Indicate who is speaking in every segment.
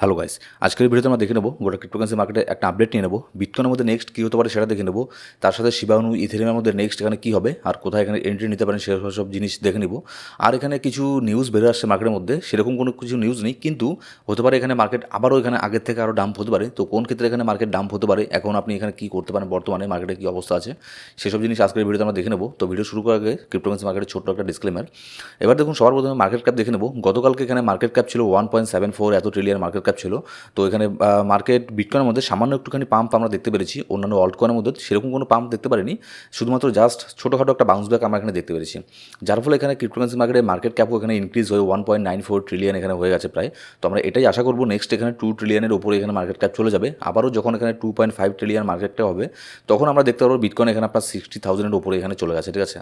Speaker 1: Hello guys আজকের ভিডিওতে আমরা দেখে নেব গোটা ক্রিপ্টোকারেন্সি মার্কেটে একটা আপডেট নিয়ে নেব। বিটকয়েনের মধ্যে নেক্সট কী হতে পারে সেটা দেখে নেব। তার সাথে শিবানু ইথেরিয়ামের মধ্যে নেক্সট এখানে কী হবে আর কোথায় এখানে এন্ট্রি নিতে পারেন সেসব সব জিনিস দেখে নিব। আর এখানে কিছু নিউজ বেরো আসছে মার্কেটের মধ্যে। সেরকম কোনো কিছু নিউজ নেই, কিন্তু হতে পারে এখানে মার্কেট আবারও এখানে আগের থেকে আরও ডাম্প হতে পারে। তো কোন ক্ষেত্রে এখানে মার্কেট ডাম্প হতে পারে? এখন আপনি এখানে কী করতে পারেন বর্তমানে? মার্কেটে কী অবস্থা আছে? সেসব জিনিস আজকের ভিডিওতে আমরা দেখে নেব। তো ভিডিও শুরু করার আগে ক্রিপ্টোকারেন্সি মার্কেটের ছোট্ট একটা ডিসক্লেমার এবার দেখুন, সবার প্রথমে মার্কেট ক্যাপ দেখে নেব। গতকালকে এখানে মার্কেট ক্যাপ ছিল ওয়ান পয়েন্ট সেভেন ফোর এত ট্রিলিয়ন মার্কেট ক্যাপ ছিল। তো এখানে মার্কেট বিটকয়েনের মধ্যে সামান্য একটুখানি পাম্প আমরা দেখতে পেরেছি। অন্যান্য অল্ট কয়েনের মধ্যে সেরকম কোনো পাম্প দেখতে পারিনি। শুধুমাত্র জাস্ট ছোটোখাটো একটা বাউন্স ব্যাক আমরা এখানে দেখতে পেরেছি। যার ফলে এখানে ক্রিপ্টোকারেন্সি মার্কেটের মার্কেট ক্যাপও এখানে ইনক্রিজ হয়ে one point nine four trillion এখানে হয়ে গেছে প্রায়। তো আমরা এটাই আশা করব নেক্সট এখানে টু ট্রিলিয়নের উপরে এখানে মার্কেট ক্যাপ চলে যাবে। আবারও যখন এখানে two point five trillion market cap হবে, তখন আমরা দেখতে পারব বিটকয়েন এখানে আপনার সিক্সটি থাউজেন্ডের উপরে এখানে চলে গেছে, ঠিক আছে?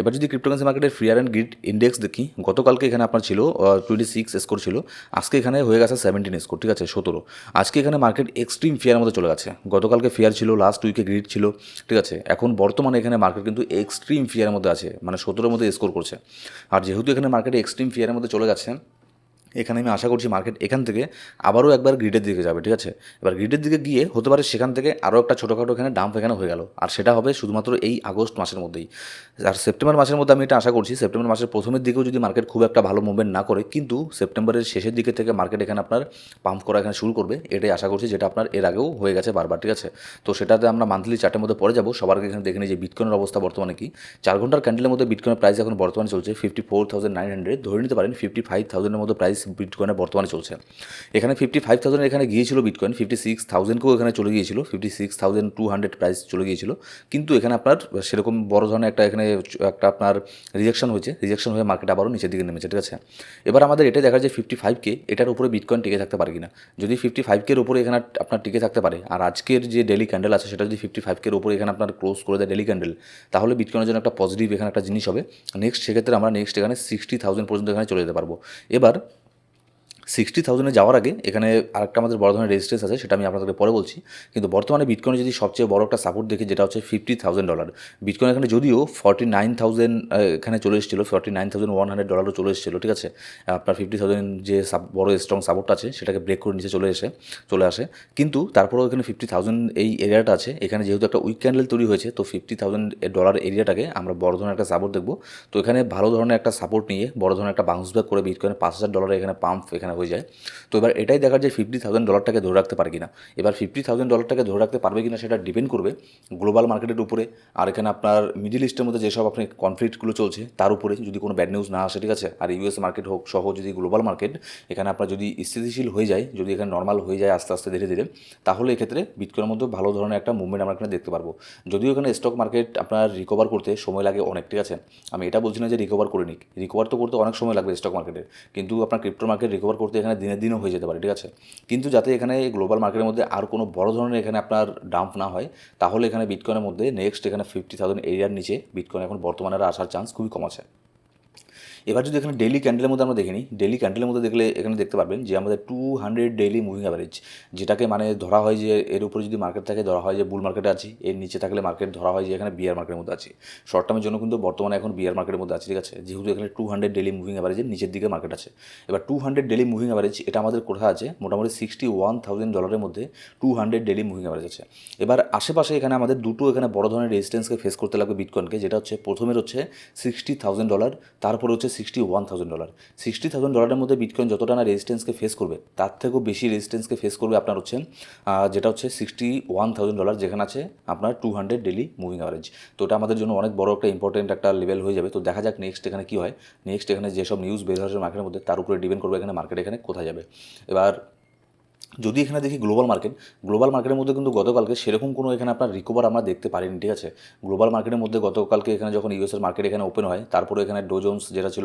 Speaker 1: এবার যদি ক্রিপ্টোকারেন্সি মার্কেটের ফিয়ার অ্যান্ড গ্রিড ইন্ডেক্স দেখি, গতকালকে এখানে আপনার ছিল টোয়েন্টি সিক্স স্কোর ছিল। আজকে এখানে হয়ে গেছে সেভেন্টিন ঠিক আছে? সতেরো। আজকে এখানে মার্কেট এক্সট্রিম ফিয়ার মধ্যে চলে গেছে। গতকালকে ফেয়ার ছিল লাস্ট উইকে গ্রিড ছিল, ঠিক আছে? এখন বর্তমানে এখানে মার্কেট কিন্তু এক্সট্রিম ফিয়ারের মধ্যে আছে মানে সতেরোর মধ্যে স্কোর করছে। আর যেহেতু এখানে মার্কেট এক্সট্রিম ফিয়ারের মধ্যে চলে যাচ্ছে এখানে আমি আশা করছি মার্কেট এখান থেকে আবারও একবার গ্রিডের দিকে যাবে, ঠিক আছে? এবার গ্রিডের দিকে গিয়ে হতে পারে সেখান থেকে আরও একটা ছোটোখাটো এখানে ডাম্প এখানে হয়ে গেল। আর সেটা হবে শুধুমাত্র এই আগস্ট মাসের মধ্যেই। আর সেপ্টেম্বর মাসের মধ্যে আমি এটা আশা করছি, সেপ্টেম্বর মাসের প্রথমের দিকেও যদি মার্কেট খুব একটা ভালো মুভমেন্ট না করে, কিন্তু সেপ্টেম্বরের শেষের দিকে থেকে মার্কেট এখানে আপনার পাম্প করা এখানে শুরু করবে। এটাই আশা করছি যেটা আপনার এর আগেও হয়ে গেছে বারবার, ঠিক আছে? তো সেটাতে আমরা মান্থলি চার্টের মধ্যে পরে যাব। সবার এখানে দেখে নিই যে বিটকয়েনের অবস্থা বর্তমানে কি। চার ঘণ্টার ক্যান্ডেলের মধ্যে বিটকয়েনের প্রাইস এখন বর্তমানে চলছে fifty four thousand nine hundred ধরে নিতে পারেন ফিফটি ফাইভ থাউজেন্ডের মধ্যে প্রাইস বিটকয়েনের বর্তমানে চলছে। এখানে ফিফটি ফাইভ থাউজেন্ড এখানে গিয়েছিল বিটকয়েন ফিফটি সিক্স থাউজেন্ডকেও এখানে চলে গিয়েছিল fifty six thousand two hundred price চলে গিয়েছিল। কিন্তু এখানে আপনার সেরকম বড় ধরনের একটা এখানে একটা আপনার রিজেকশন হয়েছে রিজেকশন হয়ে মার্কেট আবারও নিচের দিকে নেমেছে, ঠিক আছে? এবার আমাদের এটা দেখা যায় ফিফটি ফাইভকে এটার উপরে বিটকয়েন টিকে থাকতে পারে কিনা? যদি ফিফটি ফাইভকের উপরে এখানে আপনার টিকে থাকতে পারে, আর আজকের যে ডেলি ক্যান্ডেল আছে, সেটা যদি ফিফটি ফাইভকের উপরে এখানে আপনার ক্লোজ করে দেয় ডেলি ক্যান্ডেল তাহলে বিটকয়েনের জন্য একটা পজিটিভ এখানে একটা জিনিস হবে। নেক্সট সেক্ষেত্রে আমরা নেক্সট এখানে সিক্সটি থাউজেন্ড পর্যন্ত এখানে চলে যেতে পারব। এবার সিক্সটি থাউজেন্ডে যাওয়ার আগে এখানে আরেকটা আমাদের বড় ধরনের রেজিস্ট্রেন্স আছে, সেটা আমি আপনাদেরকে পরে বলছি। কিন্তু বর্তমানে বিটকয়েনে যদি সবচেয়ে বড় একটা সাপোর্ট দেখি, যেটা হচ্ছে ফিফটি থাউজেন্ড ডলার বিটকয়েন এখানে যদিও ফর্টি নাইন থাউজেন্ড এখানে চলে এসেছিল forty nine thousand one hundred ডলারও চলে এসেছিল, ঠিক আছে? আপনার ফিফটি থাউজেন্ড যে বড় স্ট্রং সাপোর্ট আছে, সেটাকে ব্রেক করে নিচে চলে এসে, চলে আসে। কিন্তু তারপরেও এখানে ফিফটি থাউজেন্ড এই এরিয়াটা আছে। এখানে যেহেতু একটা উইক ক্যান্ডেল তৈরি হয়েছে, তো ফিফটি থাউজেন্ড ডলার এরিয়াটাকে আমরা বড় ধরনের একটা সাপোর্ট দেখব। তো এখানে ভালো ধরনের একটা সাপোর্ট নিয়ে বড় ধরনের একটা বাউন্স ব্যাক করে বিটকয়েনে পাঁচ হাজার ডলার এখানে পাম্প এখানে হয়ে যায়। তো এবার এটাই দেখার যে ফিফটি থাউজেন্ড ডলারটাকে ধরে রাখতে পারে কিনা। এবার ফিফটি থাউজেন্ড ডলারটাকে ধরে রাখতে পারবে কিনা সেটা ডিপেন্ড করবে গ্লোবাল মার্কেটের উপরে। আর এখানে আপনার মিডিল ইস্টের মধ্যে যেসব আপনি কনফ্লিক্টগুলো চলছে, তার উপরে যদি কোনো ব্যাড নিউজ না আসে, ঠিক আছে? আর ইউএস মার্কেট হোক সহ যদি গ্লোবাল মার্কেট এখানে আপনার যদি স্থিতিশীল হয়ে যায়, যদি এখানে নর্মাল হয়ে যায় আস্তে আস্তে ধীরে ধীরে, তাহলে এক্ষেত্রে বিটকয়েনের মধ্যে ভালো ধরনের একটা মুভমেন্ট আমরা এখানে দেখতে পারব। যদিও এখানে স্টক মার্কেট আপনার রিকভার করতে সময় লাগে অনেক, ঠিক আছে? আমি এটা বলছি না যে রিকভার করে নিক। রিকভার তো করতে অনেক সময় লাগবে স্টক মার্কেটের কিন্তু আপনার ক্রিপ্টো মার্কেট রিকভার এখানে দিনের দিনও হয়ে যেতে পারে, ঠিক আছে? কিন্তু যাতে এখানে গ্লোবাল মার্কেটের মধ্যে আর কোনো বড় ধরনের এখানে আপনার ডাম্প না হয়, তাহলে এখানে বিটকয়েনের মধ্যে নেক্সট এখানে ফিফটি থাউজেন্ড এরিয়ার নিচে বিটকয়েন এখন বর্তমানে আসার চান্স খুবই কম আছে। এবার যদি এখানে ডেলি ক্যান্ডেলের মধ্যে আমরা দেখে নিই ডেলি ক্যান্ডেলের মধ্যে দেখলে এখানে দেখতে পারবেন যে আমাদের two hundred daily moving average যেটাকে মানে ধরা হয় যে এর উপরে যদি মার্কেট থাকে, ধরা হয় যে বুল মার্কেটে আছি, এর নিচে থাকলে মার্কেট ধরা হয় যে এখানে বিয়ার মার্কেটের মধ্যে আছে। শর্ট টার্মের জন্য কিন্তু বর্তমানে এখন বিয়ার মার্কেটের মধ্যে আছে, ঠিক আছে? যেহেতু এখানে টু হান্ড্রেড ডেলি মুভিং অ্যাভারেজের নিচের দিকে মার্কেট আছে। এবার two hundred daily moving average এটা আমাদের কোথায় আছে? মোটামুটি সিক্সটি ওয়ান থাউজেন্ড ডলারের মধ্যে two hundred daily moving average আছে। এবার আশেপাশে এখানে আমাদের দুটো এখানে বড় ধরনের রেজিস্ট্যান্সকে ফেস করতে লাগবে বিটকয়েনকে যেটা হচ্ছে প্রথমের হচ্ছে সিক্সটি থাউজেন্ড ডলার তারপর হচ্ছে sixty one thousand dollar sixty thousand ডলারের মধ্যে বিটকয়েন যতটা না রেজিস্ট্যান্সকে ফেস করবে, তার থেকেও বেশি রেজিস্ট্যান্সকে ফেস করবে আপনার হচ্ছে যেটা হচ্ছে সিক্সটি ওয়ান থাউজেন্ড ডলার যেখানে আছে আপনার two hundred daily moving average তো এটা আমাদের জন্য অনেক বড় একটা ইম্পর্টেন্ট একটা লেভেল হয়ে যাবে। তো দেখা যাক নেক্সট এখানে কী হয়। নেক্সট এখানে যেসব নিউজ বের হচ্ছে মার্কেটের মধ্যে, তার উপরে ডিপেন্ড করবে এখানে মার্কেট এখানে কোথায় যাবে। এবার যদি এখানে দেখি গ্লোবাল মার্কেট গ্লোবাল মার্কেটের মধ্যে কিন্তু গতকালকে সেরকম কোনো এখানে আপনার রিকভার আমরা দেখতে পারিনি, ঠিক আছে? গ্লোবাল মার্কেটের মধ্যে গতকালকে এখানে যখন ইউএসের মার্কেট এখানে ওপেন হয়, তারপরে এখানে ডোজন্স যেটা ছিল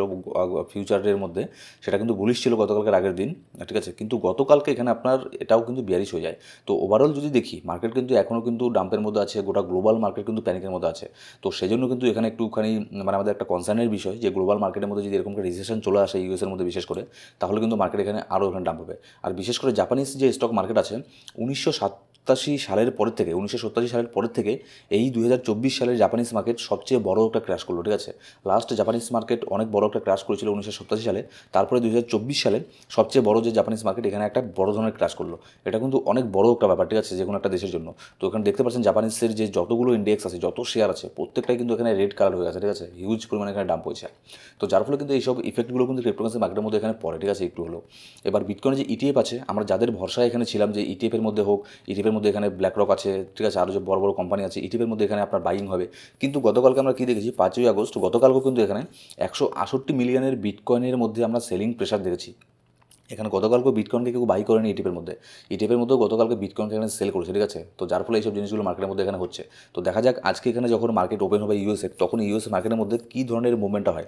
Speaker 1: ফিউচারের মধ্যে, সেটা কিন্তু বুলিশ ছিল গতকালকের আগের দিন, ঠিক আছে? কিন্তু গতকালকে এখানে আপনার এটাও কিন্তু বিয়ারিশ হয়ে যায়। তো ওভারঅল যদি দেখি মার্কেট কিন্তু এখনও কিন্তু ডাম্পের মধ্যে আছে, গোটা গ্লোবাল মার্কেট কিন্তু প্যানিকের মধ্যে আছে। তো সেজন্য কিন্তু এখানে একটুখানি মানে আমাদের একটা কনসার্নের বিষয় যে গ্লোবাল মার্কেটের মধ্যে যদি এরকম রিসেশন চলে আসে ইউএসের মধ্যে বিশেষ করে, তাহলে কিন্তু মার্কেট এখানে আরও এখানে ডাম্প হবে। আর বিশেষ করে জাপানিজ যে স্টক মার্কেট আছে উনিশশো সাত সত্তাশি সালের পরের থেকে, উনিশশো সালের পরের থেকে এই দুই হাজার চব্বিশ সালের জাপানিজ মার্কেট সবচেয়ে বড় একটা ক্র্যাশ করল, ঠিক আছে? লাস্ট জাপানিজ মার্কেট অনেক বড় একটা ক্র্যাশ করেছিল উনিশশো সালে, তারপরে দুই হাজার চব্বিশ সালে সবচেয়ে বড় যে জাপানিজ মার্কেট এখানে একটা বড় ধরনের ক্র্যাশ করল। এটা কিন্তু অনেক বড় একটা ব্যাপার, ঠিক আছে, যে কোনো একটা দেশের জন্য। তো এখানে দেখতে পাচ্ছেন জাপানিজের যে যতগুলো ইন্ডেক্স আছে, যত শেয়ার আছে, প্রত্যেকটাই কিন্তু এখানে রেড কালার হয়ে আছে ঠিক আছে? হিউজ পরিমাণে এখানে ডাম্প হয়েছে। তো যার ফলে কিন্তু এইসব ইফেক্টগুলো কিন্তু ক্রিপ্টোকারেন্সি মার্কেটের মধ্যে এখানে পড়ে, ঠিক আছে, একটু হলো এবার বিটকয়েনের যে ইটিএফ আছে, আমরা যাদের ভরসায় এখানে ছিলাম যে ইটিএফের মধ্যে হোক ইটিএফের মধ্যে এখানে ব্ল্যাক রক আছে, ঠিক আছে? আরও যে বড় বড় কোম্পানি আছে ইটিভের মধ্যে এখানে আপনার বাইং হবে। কিন্তু গতকালকে আমরা কী দেখেছি? পাঁচই আগস্ট, গতকালকেও কিন্তু এখানে একশো আষট্টি মিলিয়নের বিটকয়েনের মধ্যে আমরা সেলিং প্রেশার দেখেছি। এখানে গতকালকে বিটকয়েনকে কেউ বাই করেনি ইটিপের মধ্যে। ইটিপের মধ্যেও গতকালকে বিটকয়েনকে এখানে সেল করেছে, ঠিক আছে? তো যার ফলে এইসব জিনিসগুলো মার্কেটের মধ্যে এখানে হচ্ছে। তো দেখা যাক, আজকে এখানে যখন মার্কেট ওপেন হবে ইউএসএ তখন ইউএস মার্কেটের মধ্যে কী ধরনের মুভমেন্টটা হয়?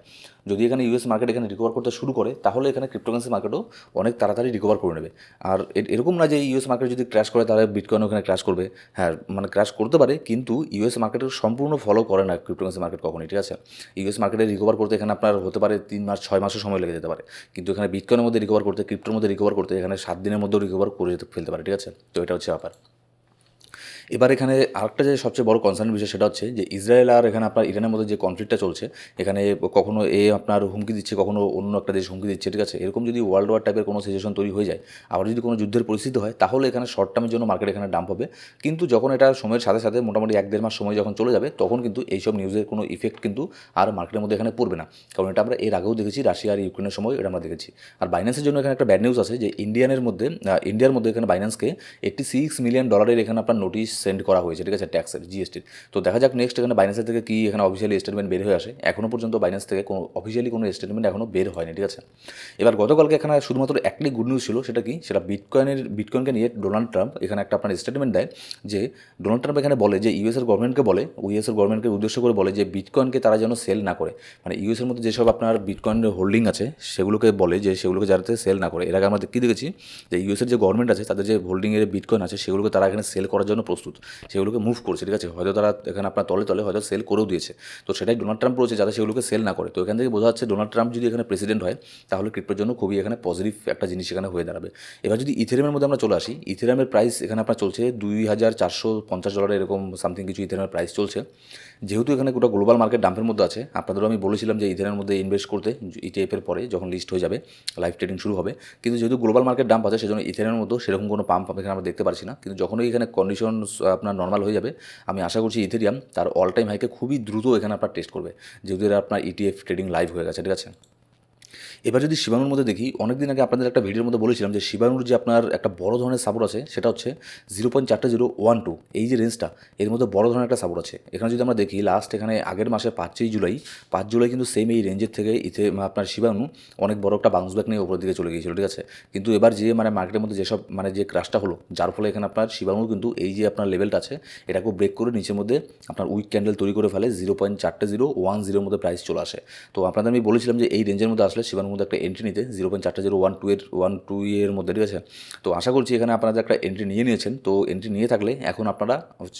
Speaker 1: যদি এখানে ইউএস মার্কেট এখানে রিকভার করতে শুরু করে, তাহলে এখানে ক্রিপ্টোকারেন্সি মার্কেটও অনেক তাড়াতাড়ি রিকভার করে নেবে। আর এরকম না যে ইউএস মার্কেট যদি ক্র্যাশ করে, তাহলে বিটকয়েন ওখানে ক্র্যাশ করবে। হ্যাঁ মানে ক্র্যাশ করতে পারে, কিন্তু ইউএস মার্কেটের সম্পূর্ণ ফলো করে না ক্রিপ্টোকারেন্সি মার্কেট কখনই, ঠিক আছে? ইউএস মার্কেটে রিকভার করতে এখানে আপনার হতে পারে তিন মাস, ছয় মাসের সময় লেগে যেতে পারে। কিন্তু এখানে বিটকয়েনের মধ্যে রিকভার করতে ক্রিপ্টোর মধ্যে রিকভার করতে এখানে সাত দিনের মধ্যেও রিকভার করে ফেলতে পারে, ঠিক আছে? তো এটা হচ্ছে ব্যাপার। এবার এখানে আরেকটা যে সবচেয়ে বড় কনসার্ন বিষয় সেটা হচ্ছে যে ইসরায়েল আর এখানে আপনার ইরানের মধ্যে যে কনফ্লিক্টটা চলছে, এখানে কখনো এ আপনার হুমকি দিচ্ছে, কখনো অন্য একটা দেশ হুমকি দিচ্ছে, ঠিক আছে? এরকম যদি ওয়ার্ল্ড ওয়ার টাইপের কোনো সিচুয়েশন তৈরি হয়ে যায়, আবার যদি কোনো যুদ্ধের পরিস্থিতি হয়, তাহলে এখানে শর্ট টার্মের জন্য মার্কেট এখানে ডাম্প হবে। কিন্তু যখন এটা সময়ের সাথে সাথে মোটামুটি এক দেড় মাস সময় যখন চলে যাবে, তখন কিন্তু এইসব নিউজের কোনো ইফেক্ট কিন্তু আর মার্কেটের মধ্যে এখানে পড়বে না। কারণ এটা আমরা এর আগেও দেখেছি, রাশিয়া আর ইউক্রেনের সময় এটা আমরা দেখেছি। আর বাইন্যান্সের জন্য এখানে একটা ব্যাড নিউজ আছে যে ইন্ডিয়ানের মধ্যে ইন্ডিয়ার মধ্যে এখানে বাইন্যান্সকে এইট্টি সিক্স মিলিয়ন ডলারের এখানে আপনার নোটিশ সেন্ড করা হয়েছে, ঠিক আছে ট্যাক্সের জিএসটির তো দেখা যাক নেক্সট এখানে বাইন্যান্সের থেকে কি এখানে অফিসিয়ালি স্টেটমেন্ট বের হয়ে আসে। এখনও পর্যন্ত বাইন্যান্স থেকে কোনো অফিসিয়ালি কোনো স্টেটমেন্ট এখনও বের হয়নি, ঠিক আছে? এবার গতকালকে এখানে শুধুমাত্র একটাই গুড নিউজ ছিল, সেটা কি? সেটা বিটকয়েনের বিটকয়েনকে নিয়ে ডোনাল্ড ট্রাম্প এখানে একটা আপনার স্টেটমেন্ট দেয় যে ডোনাল্ড ট্রাম্প এখানে বলে যে ইউএসের গভর্নমেন্টকে বলে ইউএসের গভর্নমেন্টকে উদ্দেশ্য করে বলে যে বিটকয়েনকে তারা যেন সেল না করে। মানে ইউএসের মধ্যে যেসব আপনার বিটকয়েনের হোল্ডিং আছে, সেগুলোকে বলে যে, সেগুলোকে যাতে সেল না করে। এর আগে আমরা কী দেখেছি? যে ইউএসের যে গভর্নমেন্ট আছে, তাদের যে হোল্ডিংয়ের বিটকয়েন আছে, সেগুলোকে তারা এখানে সেল করার জন্য প্রস্তুত সেগুলোকে মুভ করছে, ঠিক আছে? হয়তো তারা এখানে আপনার তলে তলে হয়তো সেল করেও দিয়েছে। তো সেটাই ডোনাল্ড ট্রাম্প রয়েছে যাতে সেগুলোকে সেল না করে। তো এখান থেকে বোঝা যাচ্ছে ডোনাল্ড ট্রাম্প যদি এখানে প্রেসিডেন্ট হয়, তাহলে ক্রিপ্টোর জন্য খুবই এখানে পজিটিভ একটা জিনিস এখানে হয়ে দাঁড়াবে। এবার যদি ইথেরিয়ামের মধ্যে আমরা চলে আসি ইথেরিয়ামের প্রাইস এখানে আপনার চলছে দুই হাজার চারশো পঞ্চাশ ডলার এরকম সামথিং কিছু ইথেরিয়ামের প্রাইস চলছে। যেহেতু এখানে গোটা গ্লোবাল মার্কেট ডাম্পের মধ্যে আছে, আপনাদেরও আমি বলেছিলাম যে ইথেরিয়ামের মধ্যে ইনভেস্ট করতে ইটিএফের পরে যখন লিস্ট হয়ে যাবে লাইভ ট্রেডিং শুরু হবে। কিন্তু যেহেতু গ্লোবাল মার্কেট ডাম্প আছে, সেজন্য ইথেরিয়ামের মধ্যেও সেরকম কোনো পাম্প এখানে আমরা দেখতে পারছি না। কিন্তু যখনই এখানে কন্ডিশন আপনার নর্মাল হয়ে যাবে। আমি আশা করছি ইথেরিয়াম তার অল টাইম হাইকে খুবই দ্রুত এখানে আপনার টেস্ট করবে। যেহেতু আপনার ইটিএফ ট্রেডিং লাইভ হয়ে গেছে, ঠিক আছে? এবার যদি শিবানুর মধ্যে দেখি, অনেকদিন আগে আপনাদের একটা ভিডিওর মধ্যে বলেছিলাম যে শিবানুর যে আপনার একটা বড় ধরনের সাপোর্ট আছে, সেটা হচ্ছে জিরো পয়েন্ট চারটে জিরো ওয়ান টু এই যে রেঞ্জটা, এর মধ্যে বড় ধরনের একটা সাপোর্ট আছে। এখানে যদি আমরা দেখি লাস্ট এখানে আগের মাসে পাঁচই জুলাই, পাঁচ জুলাই কিন্তু সেম এই রেঞ্জের থেকে ইথে আপনার শিবানু অনেক বড় একটা বাউন্স ব্যাক নিয়ে উপরের দিকে চলে গিয়েছিল, ঠিক আছে? কিন্তু এবার যে মানে মার্কেটের মধ্যে যেসব মানে যে ক্রাশটা হলো, যার ফলে এখানে আপনার শিবানু কিন্তু এই যে আপনার লেভেলটা আছে, এটাকেও ব্রেক করে নিচের মধ্যে আপনার উইক ক্যান্ডেল তৈরি করে ফেলে জিরো পয়েন্ট চারটে জিরো ওয়ান জিরোর মধ্যে প্রাইস চলে আসে। তো আপনাদের আমি বলেছিলাম যে এই রেঞ্জের মধ্যে আসলে শিবানুর মধ্যে একটা এন্ট্রি নিতে জিরো পয়েন্ট চারটা জিরো ওয়ান টু এর ওয়ান টু এর মধ্যে, ঠিক আছে? তো আশা করছি এখানে আপনারা একটা এন্ট্রি নিয়ে নিয়েছেন, তো এন্ট্রি নিয়ে থাকলে এখন আপনারা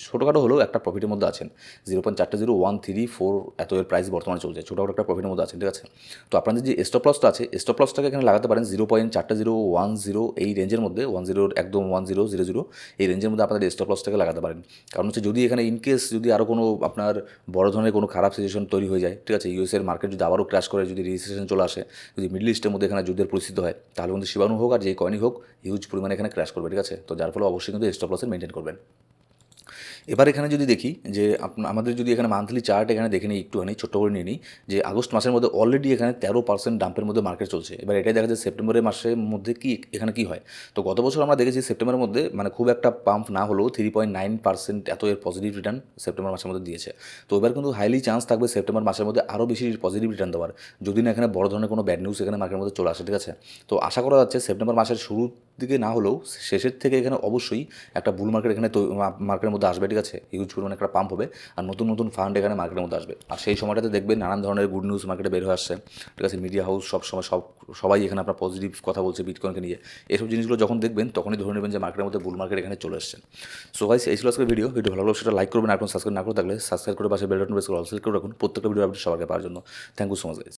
Speaker 1: ছোটোখাটো হলেও একটা প্রফিটের মধ্যে আছেন। জিরো পয়েন্ট চারটে জিরো ওয়ান থ্রি ফোর এত এর প্রাইস বর্তমানে চলছে, ছোটোখাটো একটা প্রফিটের মধ্যে আছেন, ঠিক আছে? তো আপনাদের যে স্টপ লসটা আছে স্টপ লসটাকে এখানে লাগাতে পারেন জিরো পয়েন্ট চারটে জিরো ওয়ান জিরো এই রেঞ্জের মধ্যে ওয়ান জিরোর একদম ওয়ান জিরো জিরো জিরো এই রেঞ্জের মধ্যে আপনাদের স্টপ লসটাকে লাগাতে পারেন। কারণ হচ্ছে যদি এখানে ইনকেস যদি আরও কোনো আপনার বড় ধরনের কোনো খারাপ সিচুয়েশন তৈরি হয়ে যায়, ঠিক আছে? ইউএসের মার্কেট যদি আবারও ক্র্যাশ করে, যদি রিসেশন চলে আসে যদি মিডল ইস্টের মধ্যে এখানে যুদ্ধের পরিস্থিতি হয়, তাহলে কিন্তু শিবাণু হোক আর যে কয়েনই হোক হিউজ পরিমাণে এখানে ক্র্যাশ করবে, ঠিক আছে? তো যার ফলে অবশ্যই কিন্তু স্টপ লসের মেনটেন করবেন। এবার এখানে যদি দেখি যে আমাদের যদি এখানে মান্থলি চার্ট এখানে দেখে নিই একটুখানি, ছোট্ট করে নিয়ে নিই যে আগস্ট মাসের মধ্যে অলরেডি এখানে তেরো পার্সেন্ট ডাম্পের মধ্যে মার্কেট চলছে। এবার এটাই দেখা যায় সেপ্টেম্বরের মাসের মধ্যে কি এখানে কি হয়? তো গত বছর আমরা দেখেছি সেপ্টেম্বরের মধ্যে মানে খুব একটা পাম্প না হলেও থ্রি পয়েন্ট নাইন পার্সেন্ট এত এর পজিটিভ রিটার্ন সেপ্টেম্বর মাসের মধ্যে দিয়েছে। তো এবার কিন্তু হাইলি চান্স থাকবে সেপ্টেম্বর মাসের মধ্যে আরও বেশি পজিটিভ রিটার্ন দেওয়ার। যদি না এখানে বড় ধরনের কোনো ব্যাড নিউজ এখানে মার্কেটের মধ্যে চলে আসে, ঠিক আছে? তো আশা করা যাচ্ছে সেপ্টেম্বর মাসের শুরুর দিকে না হলেও শেষের থেকে এখানে অবশ্যই একটা বুল মার্কেট এখানে মার্কেটের মধ্যে আসবে, ঠিক আছে? হিউজ পরিমাণে একটা পাম্প হবে আর নতুন নতুন ফান্ড এখানে মার্কেটের মধ্যে আসবে। আর সেই সময়টাতে দেখবেন নানান ধরনের গুড নিউজ মার্কেটে বের হয়ে আসছে, ঠিক আছে? মিডিয়া হাউস সব সময় সব, সবাই এখানে আপনার পজিটিভ কথা বলছে বিটকয়েনকে নিয়ে। এসব জিনিসগুলো যখন দেখবেন, তখনই ধরে নেবেন যে মার্কেটের মধ্যে বুল মার্কেট এখানে চলে এসছে। সো ভাই এই ছিল ভিডিও ভিডিও ভালো লাগল সেটা লাইক করবেন আর সাবস্ক্রাইব না করে থাকলে সাবস্ক্রাইব করে পাশে বেল বাটন করে অল করে রাখুন। প্রত্যেকটা ভিডিও আপডেট সবাইকে পাওয়ার জন্য। Thank you so much guys